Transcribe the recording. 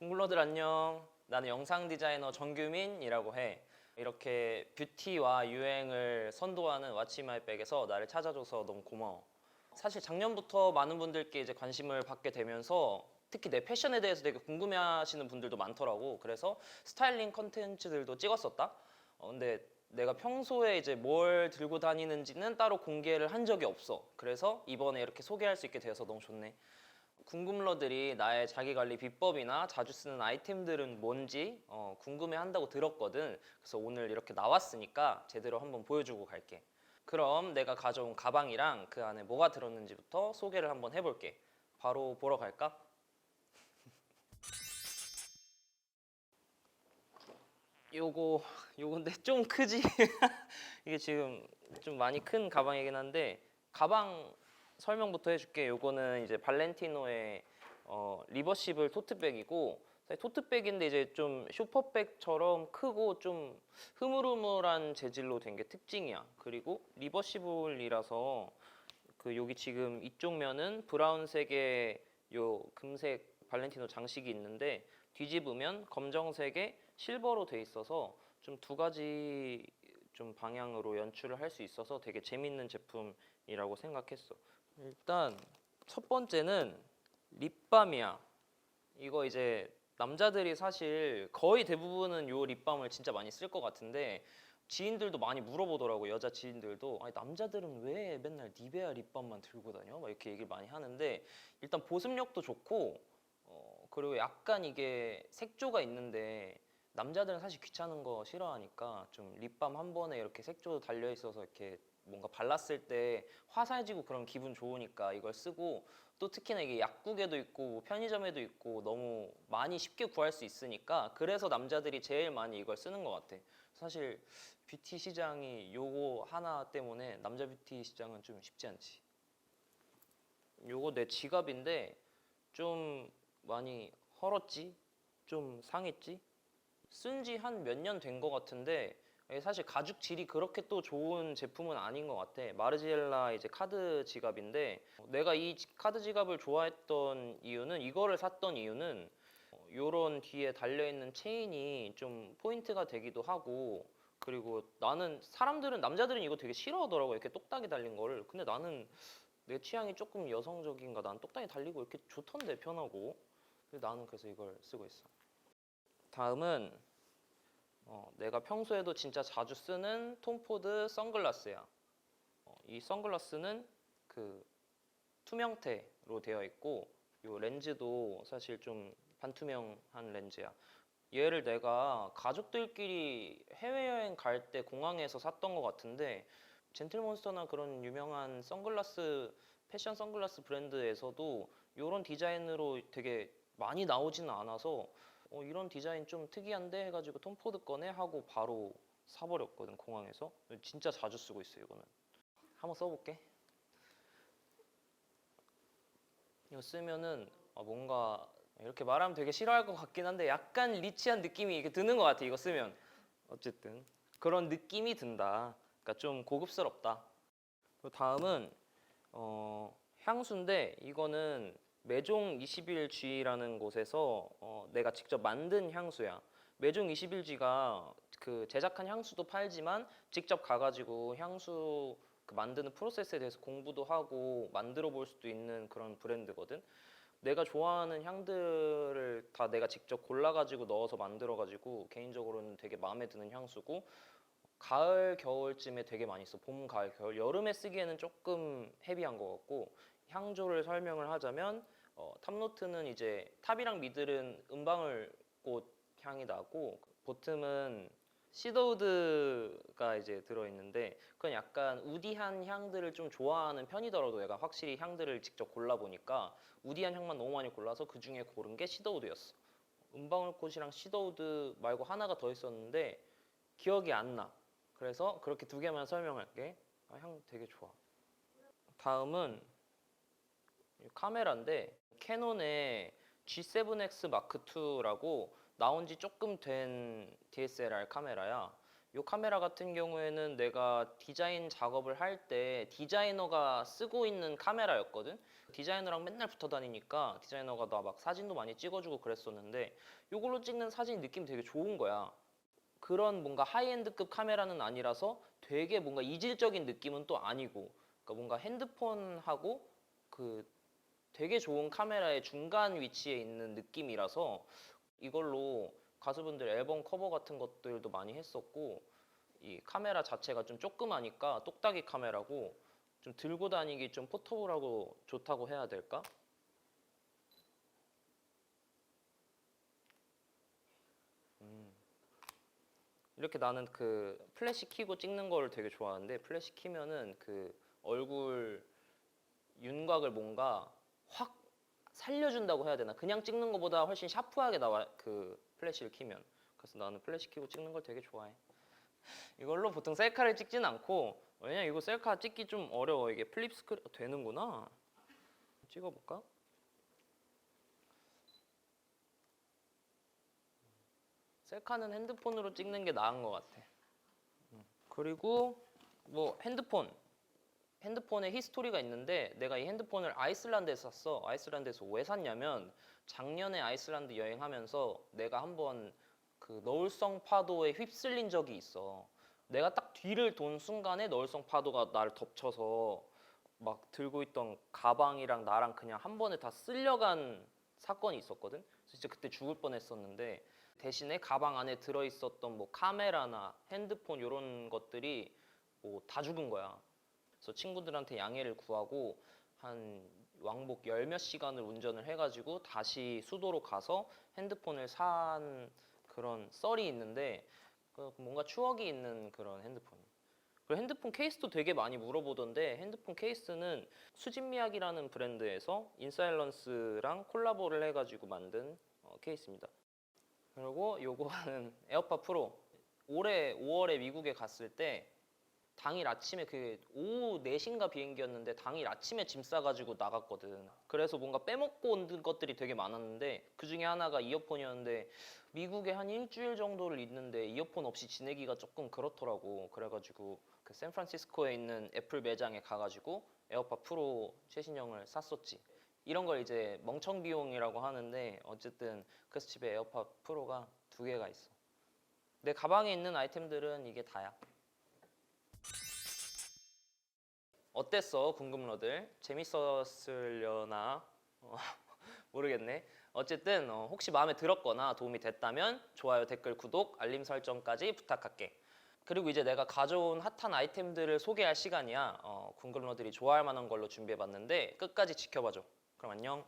궁글러들 안녕. 나는 영상 디자이너 정규민이라고 해. 이렇게 뷰티와 유행을 선도하는 왓츠마이백에서 나를 찾아줘서 너무 고마워. 사실 작년부터 많은 분들께 이제 관심을 받게 되면서 특히 내 패션에 대해서 되게 궁금해하시는 분들도 많더라고. 그래서 스타일링 컨텐츠들도 찍었었다. 어, 근데 내가 평소에 이제 뭘 들고 다니는지는 따로 공개를 한 적이 없어. 그래서 이번에 이렇게 소개할 수 있게 되어서 너무 좋네. 궁금러들이 나의 자기 관리 비법이나 자주 쓰는 아이템들은 뭔지 어, 궁금해 한다고 들었거든. 그래서 오늘 이렇게 나왔으니까 제대로 한번 보여주고 갈게. 그럼 내가 가져온 가방이랑 그 안에 뭐가 들었는지부터 소개를 한번 해볼게. 바로 보러 갈까? 요거 요건데 좀 크지? 이게 지금 좀 많이 큰 가방이긴 한데 가방 설명부터 해줄게. 요거는 이제 발렌티노의 어, 리버시블 토트백이고 토트백인데 이제 좀 슈퍼백처럼 크고 좀 흐물흐물한 재질로 된 게 특징이야. 그리고 리버시블이라서 그 여기 지금 이쪽 면은 브라운색의 요 금색 발렌티노 장식이 있는데 뒤집으면 검정색의 실버로 돼 있어서 좀 두 가지 좀 방향으로 연출을 할 수 있어서 되게 재밌는 제품이라고 생각했어. 일단 첫 번째는 립밤이야. 이거 이제 남자들이 사실 거의 대부분은 요 립밤을 진짜 많이 쓸 것 같은데 지인들도 많이 물어보더라고 여자 지인들도 아니 남자들은 왜 맨날 니베아 립밤만 들고 다녀? 막 이렇게 얘기를 많이 하는데 일단 보습력도 좋고 어, 그리고 약간 이게 색조가 있는데 남자들은 사실 귀찮은 거 싫어하니까 좀 립밤 한 번에 이렇게 색조 달려 있어서 이렇게 뭔가 발랐을 때 화사해지고 그런 기분 좋으니까 이걸 쓰고 또 특히나 이게 약국에도 있고 뭐 편의점에도 있고 너무 많이 쉽게 구할 수 있으니까 그래서 남자들이 제일 많이 이걸 쓰는 것 같아. 사실 뷰티 시장이 요거 하나 때문에 남자 뷰티 시장은 좀 쉽지 않지. 요거 내 지갑인데 좀 많이 헐었지? 좀 상했지? 쓴 지 한 몇 년 된 것 같은데 사실 가죽 질이 그렇게 또 좋은 제품은 아닌 것 같아. 마르지엘라 이제 카드 지갑인데 내가 이 지- 카드 지갑을 좋아했던 이유는 이거를 샀던 이유는 어, 요런 뒤에 달려 있는 체인이 좀 포인트가 되기도 하고 그리고 나는 사람들은 남자들은 이거 되게 싫어하더라고 이렇게 똑딱이 달린 거를. 근데 나는 내 취향이 조금 여성적인가 난 똑딱이 달리고 이렇게 좋던데 편하고. 그래서 나는 그래서 이걸 쓰고 있어. 다음은 어, 내가 평소에도 진짜 자주 쓰는 톰포드 선글라스야. 어, 이 선글라스는 그 투명태로 되어 있고 요 렌즈도 사실 좀 반투명한 렌즈야. 얘를 내가 가족들끼리 해외여행 갈 때 공항에서 샀던 것 같은데 젠틀몬스터나 그런 유명한 선글라스 패션 선글라스 브랜드에서도 이런 디자인으로 되게 많이 나오지는 않아서 어, 이런 디자인 좀 특이한데 해가지고 톰포드 거네 하고 바로 사버렸거든 공항에서. 진짜 자주 쓰고 있어 이거는. 한번 써볼게. 이거 쓰면은 아, 뭔가 이렇게 말하면 되게 싫어할 것 같긴 한데 약간 리치한 느낌이 이렇게 드는 것 같아 이거 쓰면. 어쨌든. 그런 느낌이 든다. 그러니까 좀 고급스럽다. 그리고 다음은 어, 향수인데 이거는 매종 21G라는 곳에서 어, 내가 직접 만든 향수야. 매종 21G가 그 제작한 향수도 팔지만 직접 가가지고 향수 그 만드는 프로세스에 대해서 공부도 하고 만들어 볼 수도 있는 그런 브랜드거든. 내가 좋아하는 향들을 다 내가 직접 골라가지고 넣어서 만들어가지고 개인적으로는 되게 마음에 드는 향수고 가을 겨울쯤에 되게 많이 써. 봄 가을 겨울 여름에 쓰기에는 조금 헤비한 것 같고 향조를 설명을 하자면 어, 탑노트는 이제 탑이랑 미들은 은방울 꽃 향이 나고 보통은 시더우드가 이제 들어있는데 그건 약간 우디한 향들을 좀 좋아하는 편이더라도 내가 확실히 향들을 직접 골라보니까 우디한 향만 너무 많이 골라서 그 중에 고른 게 시더우드였어. 은방울 꽃이랑 시더우드 말고 하나가 더 있었는데 기억이 안 나. 그래서 그렇게 두 개만 설명할게. 아, 향 되게 좋아. 다음은 이 카메라인데 캐논의 G7X Mark II라고 나온 지 조금 된 DSLR 카메라야. 이 카메라 같은 경우에는 내가 디자인 작업을 할 때 디자이너가 쓰고 있는 카메라였거든. 디자이너랑 맨날 붙어 다니니까 디자이너가 나 막 사진도 많이 찍어주고 그랬었는데 이걸로 찍는 사진 느낌 되게 좋은 거야. 그런 뭔가 하이엔드급 카메라는 아니라서 되게 뭔가 이질적인 느낌은 또 아니고 그러니까 뭔가 핸드폰하고 그 되게 좋은 카메라의 중간 위치에 있는 느낌이라서 이걸로 가수분들 앨범 커버 같은 것들도 많이 했었고 이 카메라 자체가 좀 조그마니까 똑딱이 카메라고 좀 들고 다니기 좀 포터블하고 좋다고 해야 될까? 음. 이렇게 나는 그 플래시 키고 찍는 걸 되게 좋아하는데 플래시 키면은 그 얼굴 윤곽을 뭔가 확 살려준다고 해야 되나? 그냥 찍는 것보다 훨씬 샤프하게 나와 그 플래시를 키면. 그래서 나는 플래시 키고 찍는 걸 되게 좋아해. 이걸로 보통 셀카를 찍진 않고 왜냐 이거 셀카 찍기 좀 어려워 이게 플립 스크린 되는구나. 찍어볼까? 셀카는 핸드폰으로 찍는 게 나은 것 같아. 음. 그리고 뭐 핸드폰 핸드폰에 히스토리가 있는데 내가 이 핸드폰을 아이슬란드에서 샀어. 아이슬란드에서 왜 샀냐면 작년에 아이슬란드 여행하면서 내가 한번 그 너울성 파도에 휩쓸린 적이 있어. 내가 딱 뒤를 돈 순간에 너울성 파도가 나를 덮쳐서 막 들고 있던 가방이랑 나랑 그냥 한 번에 다 쓸려간 사건이 있었거든. 진짜 그때 죽을 뻔했었는데 대신에 가방 안에 들어 있었던 뭐 카메라나 핸드폰 이런 것들이 뭐 다 죽은 거야. 그래서 친구들한테 양해를 구하고 한 왕복 열 몇 시간을 운전을 해가지고 다시 수도로 가서 핸드폰을 산 그런 썰이 있는데 그 뭔가 추억이 있는 그런 핸드폰. 그리고 핸드폰 케이스도 되게 많이 물어보던데 핸드폰 케이스는 수진미약이라는 브랜드에서 인사일런스랑 콜라보를 해가지고 만든 어, 케이스입니다. 그리고 요거는 에어팟 프로. 올해 5월에 미국에 갔을 때 당일 아침에 그 오후 4시인가 비행기였는데 당일 아침에 짐 싸가지고 나갔거든. 그래서 뭔가 빼먹고 온 것들이 되게 많았는데 그 중에 하나가 이어폰이었는데 미국에 한 일주일 정도를 있는데 이어폰 없이 지내기가 조금 그렇더라고. 그래가지고 그 샌프란시스코에 있는 애플 매장에 가가지고 에어팟 프로 최신형을 샀었지. 이런 걸 이제 멍청 비용이라고 하는데 어쨌든 그래서 집에 에어팟 프로가 두 개가 있어. 내 가방에 있는 아이템들은 이게 다야. 어땠어 궁금러들? 재밌었으려나? 어, 모르겠네. 어쨌든 어, 혹시 마음에 들었거나 도움이 됐다면 좋아요 댓글 구독 알림 설정까지 부탁할게. 그리고 이제 내가 가져온 핫한 아이템들을 소개할 시간이야. 어, 궁금러들이 좋아할 만한 걸로 준비해봤는데 끝까지 지켜봐줘. 그럼 안녕